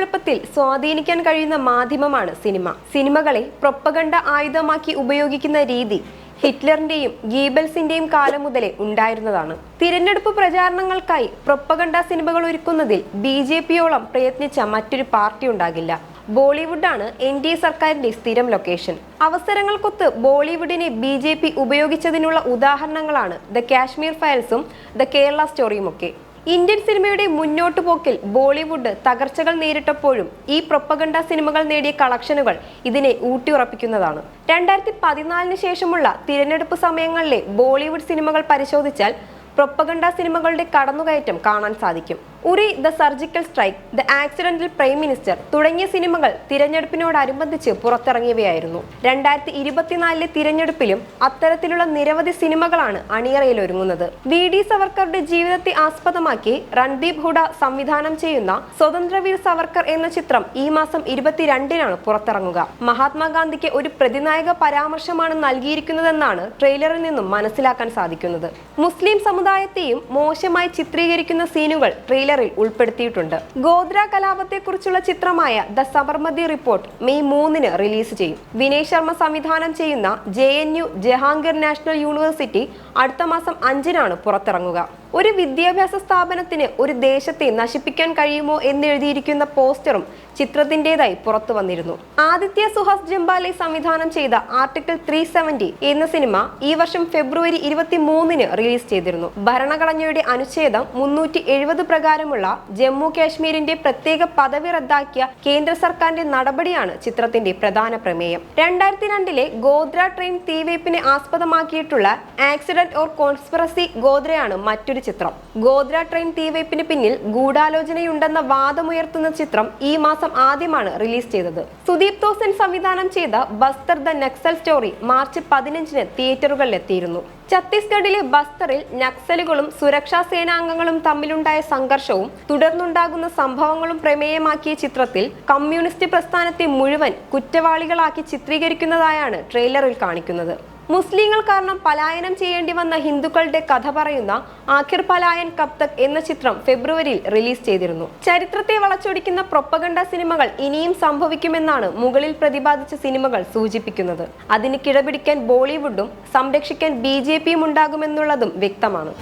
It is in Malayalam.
സമൂഹത്തിൽ സ്വാധീനിക്കാൻ കഴിയുന്ന മാധ്യമമാണ് സിനിമ. സിനിമകളെ പ്രൊപ്പഗണ്ട ആയുധമാക്കി ഉപയോഗിക്കുന്ന രീതി ഹിറ്റ്ലറിന്റെയും ഗീബൽസിന്റെയും കാലം മുതലേ ഉണ്ടായിരുന്നതാണ്. തിരഞ്ഞെടുപ്പ് പ്രചാരണങ്ങൾക്കായി പ്രൊപ്പഗണ്ട സിനിമകൾ ഒരുക്കുന്നതിൽ ബി ജെ പിയോളം പ്രയത്നിച്ച മറ്റൊരു പാർട്ടി ഉണ്ടാകില്ല. ബോളിവുഡാണ് എൻ ഡി എ സർക്കാരിന്റെ സ്ഥിരം ലൊക്കേഷൻ. അവസരങ്ങൾക്കൊത്ത് ബോളിവുഡിനെ ബി ജെ പി ഉപയോഗിച്ചതിനുള്ള ഉദാഹരണങ്ങളാണ് ദ കാശ്മീർ ഫയൽസും ദ കേരള സ്റ്റോറിയും ഒക്കെ ഇന്ത്യൻ സിനിമയുടെ മുന്നോട്ടു പോക്കിൽ ബോളിവുഡ് തകർച്ചകൾ നേരിട്ടപ്പോഴും ഈ പ്രൊപ്പഗണ്ട സിനിമകൾ നേടിയ കളക്ഷനുകൾ ഇതിനെ ഊട്ടിയുറപ്പിക്കുന്നതാണ്. രണ്ടായിരത്തി പതിനാലിന് ശേഷമുള്ള തിരഞ്ഞെടുപ്പ് സമയങ്ങളിലെ ബോളിവുഡ് സിനിമകൾ പരിശോധിച്ചാൽ പ്രൊപ്പഗണ്ട സിനിമകളുടെ കടന്നുകയറ്റം കാണാൻ സാധിക്കും. Uri the surgical strike the accidental prime minister തുടങ്ങിയ സിനിമകൾ തിരഞ്ഞെടുപ്പിനോടനുബന്ധിച്ച് പുറത്തിറങ്ങിയവയായിരുന്നു. രണ്ടായിരത്തി ഇരുപത്തിനാലിലെ തിരഞ്ഞെടുപ്പിലും അത്തരത്തിലുള്ള നിരവധി സിനിമകളാണ് അണിയറയിൽ ഒരുങ്ങുന്നത് വി. ഡി. സവർക്കറുടെ ജീവിതത്തെ ആസ്പദമാക്കി രൺദീപ് ഹുഡ സംവിധാനം ചെയ്യുന്ന സ്വതന്ത്രവീർ സവർക്കർ എന്ന ചിത്രം ഈ മാസം ഇരുപത്തിരണ്ടിനാണ് പുറത്തിറങ്ങുക. മഹാത്മാഗാന്ധിക്ക് ഒരു പ്രതിനായക പരാമർശമാണ് നൽകിയിരിക്കുന്നതെന്നാണ് ട്രെയിലറിൽ നിന്നും മനസ്സിലാക്കാൻ സാധിക്കുന്നത്. മുസ്ലിം സമുദായത്തെയും മോശമായി ചിത്രീകരിക്കുന്ന സീനുകൾ ട്രെയിലറിൽ ഉൾപ്പെടുത്തിയിട്ടുണ്ട്. ഗോദ്ര കലാപത്തെക്കുറിച്ചുള്ള ചിത്രമായ ദ സബർമതി റിപ്പോർട്ട് മെയ് മൂന്നിന് റിലീസ് ചെയ്യും. വിനയ് ശർമ്മ സംവിധാനം ചെയ്യുന്ന J N U Jahangir national university അടുത്ത മാസം അഞ്ചിനാണ് പുറത്തിറങ്ങുക. ഒരു വിദ്യാഭ്യാസ സ്ഥാപനത്തിന് ഒരു ദേശത്തെ നശിപ്പിക്കാൻ കഴിയുമോ എന്നെഴുതിയിരിക്കുന്ന പോസ്റ്ററും ചിത്രത്തിന്റേതായി പുറത്തു വന്നിരുന്നു. ആദിത്യ സുഹാസ് ജംബാലെ സംവിധാനം ചെയ്ത ആർട്ടിക്കിൾ ത്രീ സെവന്റി എന്ന സിനിമ ഈ വർഷം ഫെബ്രുവരി ഇരുപത്തി മൂന്നിന് റിലീസ് ചെയ്തിരുന്നു. ഭരണഘടനയുടെ അനുച്ഛേദം മുന്നൂറ്റി എഴുപത് പ്രകാരമുള്ള ജമ്മു കാശ്മീരിന്റെ പ്രത്യേക പദവി റദ്ദാക്കിയ കേന്ദ്ര സർക്കാരിന്റെ നടപടിയാണ് ചിത്രത്തിന്റെ പ്രധാന പ്രമേയം. രണ്ടായിരത്തി രണ്ടിലെ ഗോദ്ര ട്രെയിൻ തീവയ്പ്പിനെ ആസ്പദമാക്കിയിട്ടുള്ള ആക്സിഡന്റ് ഓർ കോൺസ്പിറസി ഗോദ്രയാണ് മറ്റൊരു ചിത്രം. ഗോദ്ര ട്രെയിൻ തീവയ്പ്പിന് പിന്നിൽ ഗൂഢാലോചനയുണ്ടെന്ന വാദമുയർത്തുന്ന ചിത്രം ഈ മാസം ആദ്യമാണ് റിലീസ് ചെയ്തത്. സുദീപ് തോസൻ സംവിധാനം ചെയ്ത Bastar the Naxal story March പതിനഞ്ചിന് തിയേറ്ററുകളിലെത്തിയിരുന്നു. ഛത്തീസ്ഗഡിലെ ബസ്തറിൽ നക്സലുകളും സുരക്ഷാ സേനാംഗങ്ങളും തമ്മിലുണ്ടായ സംഘർഷവും തുടർന്നുണ്ടാകുന്ന സംഭവങ്ങളും പ്രമേയമാക്കിയ ചിത്രത്തിൽ കമ്മ്യൂണിസ്റ്റ് പ്രസ്ഥാനത്തെ മുഴുവൻ കുറ്റവാളികളാക്കി ചിത്രീകരിക്കുന്നതായാണ് ട്രെയിലറിൽ കാണിക്കുന്നത്. മുസ്ലിങ്ങൾ കാരണം പലായനം ചെയ്യേണ്ടി വന്ന ഹിന്ദുക്കളുടെ കഥ പറയുന്ന ആഖിർ പലായൻ കബ്തക് എന്ന ചിത്രം ഫെബ്രുവരിയിൽ റിലീസ് ചെയ്തിരുന്നു. ചരിത്രത്തെ വളച്ചൊടിക്കുന്ന പ്രൊപ്പഗണ്ട സിനിമകൾ ഇനിയും സംഭവിക്കുമെന്നാണ് മുകളിൽ പ്രതിപാദിച്ച സിനിമകൾ സൂചിപ്പിക്കുന്നത്. അതിന് കിഴപിടിക്കാൻ ബോളിവുഡും സംരക്ഷിക്കാൻ ബി ജെ പിയും ഉണ്ടാകുമെന്നുള്ളതും വ്യക്തമാണ്.